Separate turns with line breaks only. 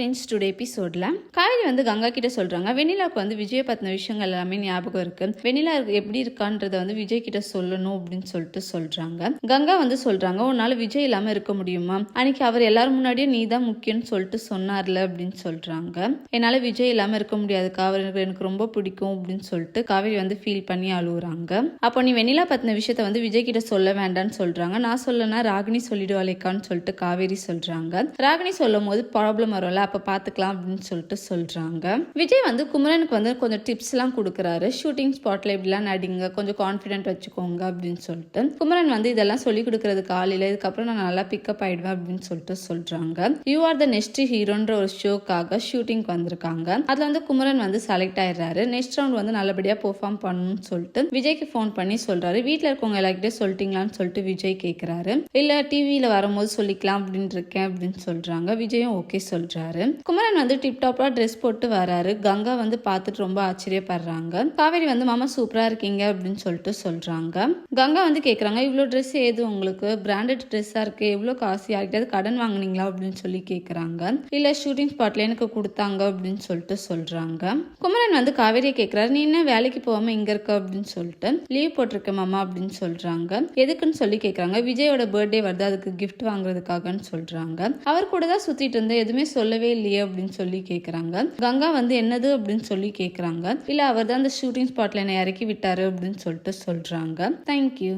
Friends today எபிசோடில் காவேரி வந்து கங்கா கிட்ட சொல்கிறாங்க வெண்ணிலாவுக்கு வந்து விஜய் பற்றின விஷயங்கள் எல்லாமே ஞாபகம் இருக்கு. வெண்ணிலா எப்படி இருக்கான்றத வந்து விஜய் கிட்ட சொல்லணும் அப்படின்னு சொல்லிட்டு சொல்கிறாங்க கங்கா வந்து சொல்கிறாங்க உன்னால் விஜய் இல்லாமல் இருக்க முடியுமா? அன்னைக்கு அவர் எல்லாரும் முன்னாடியே நீ தான் முக்கியம்னு சொல்லிட்டு சொன்னார்ல அப்படின்னு சொல்கிறாங்க என்னால் விஜய் இல்லாமல் இருக்க முடியாது அவர் எனக்கு- எனக்கு ரொம்ப பிடிக்கும் அப்படின்னு சொல்லிட்டு காவேரி வந்து ஃபீல் பண்ணி அழுகுறாங்க அப்போ நீ வெண்ணிலா பற்றின விஷயத்த வந்து விஜய் கிட்ட சொல்ல வேண்டாம்னு சொல்கிறாங்க நான் சொல்லனா ராகினி சொல்லிடுவாளேக்கான்னு சொல்லிட்டு காவேரி சொல்கிறாங்க ராகினி சொல்லும் போது ப்ராப்ளம் வரும்ல. அப்போ பார்த்துக்கலாம் அப்படின்னு சொல்லிட்டு சொல்கிறாங்க விஜய் வந்து குமரனுக்கு வந்து கொஞ்சம் டிப்ஸ்லாம் கொடுக்குறாரு. ஷூட்டிங் ஸ்பாட்டில் இப்படிலாம் நடிங்க கொஞ்சம் கான்ஃபிடென்ட் வச்சுக்கோங்க அப்படின்னு சொல்லிட்டு. குமரன் வந்து இதெல்லாம் சொல்லி கொடுக்குறது காலையில் இதுக்கப்புறம் நான் நல்லா பிக்கப் ஆகிடுவேன் அப்படின்னு சொல்லிட்டு சொல்கிறாங்க யூ ஆர் த நெக்ஸ்ட் ஹீரோன்ற ஒரு ஷோக்காக ஷூட்டிங்க்கு வந்திருக்காங்க. அதில் வந்து குமரன் வந்து செலக்ட் ஆயிடுறாரு. நெக்ஸ்ட் ரவுண்ட் வந்து நல்லபடியாக பெர்ஃபார்ம் பண்ணணும்னு சொல்லிட்டு விஜய்க்கு ஃபோன் பண்ணி சொல்கிறாரு வீட்டில் இருக்கவங்க எல்லாருக்கிட்டே சொல்லிட்டீங்களான்னு சொல்லிட்டு விஜய் கேட்குறாரு இல்லை டிவியில் வரும்போது சொல்லிக்கலாம் அப்படின்னு இருக்கேன் அப்படின்னு சொல்கிறாங்க விஜயும் ஓகே சொல்கிறாரு குமரன் வந்து டிப்டாப்பா ட்ரெஸ் போட்டு வராரு. கங்கா வந்து பார்த்துட்டு ரொம்ப ஆச்சரியப்படுறாங்க. காவேரி வந்து மாமா சூப்பராக இருக்கீங்க அப்படின்னு சொல்லிட்டு சொல்றாங்க. கங்கா வந்து கேட்குறாங்க இவ்வளோ ட்ரெஸ் ஏது உங்களுக்கு? பிராண்டட் ட்ரெஸ்ஸாக இருக்கு எவ்வளோ காசு யார்கிட்டயாவது கடன் வாங்குனீங்களா? அப்படின்னு சொல்லி கேட்குறாங்க இல்லை ஷூட்டிங் ஸ்பாட்ல எனக்கு கொடுத்தாங்க அப்படின்னு சொல்லிட்டு சொல்றாங்க. குமரன் வந்து காவேரியை கேட்குறாரு நீ என்ன வேலைக்கு போகாம இங்க இருக்க? அப்படின்னு சொல்லிட்டு லீவ் போட்டிருக்க மாமா அப்படின்னு சொல்றாங்க. எதுக்குன்னு சொல்லி கேட்குறாங்க விஜயோட பர்த்டே வருது அதுக்கு கிஃப்ட் வாங்குறதுக்காகன்னு சொல்றாங்க. அவர் கூட தான் சுத்திட்டு இருந்தேன் எதுவுமே சொல்லவே இல்லையே அப்படின்னு சொல்லி கேட்குறாங்க கங்கா வந்து என்னது அப்படின்னு சொல்லி கேட்குறாங்க இல்லை அவர் தான் அந்த ஷூட்டிங் ஸ்பாட்டில் என்னை இறக்கி விட்டாரு அப்படின்னு சொல்லிட்டு சொல்கிறாங்க தேங்க்யூ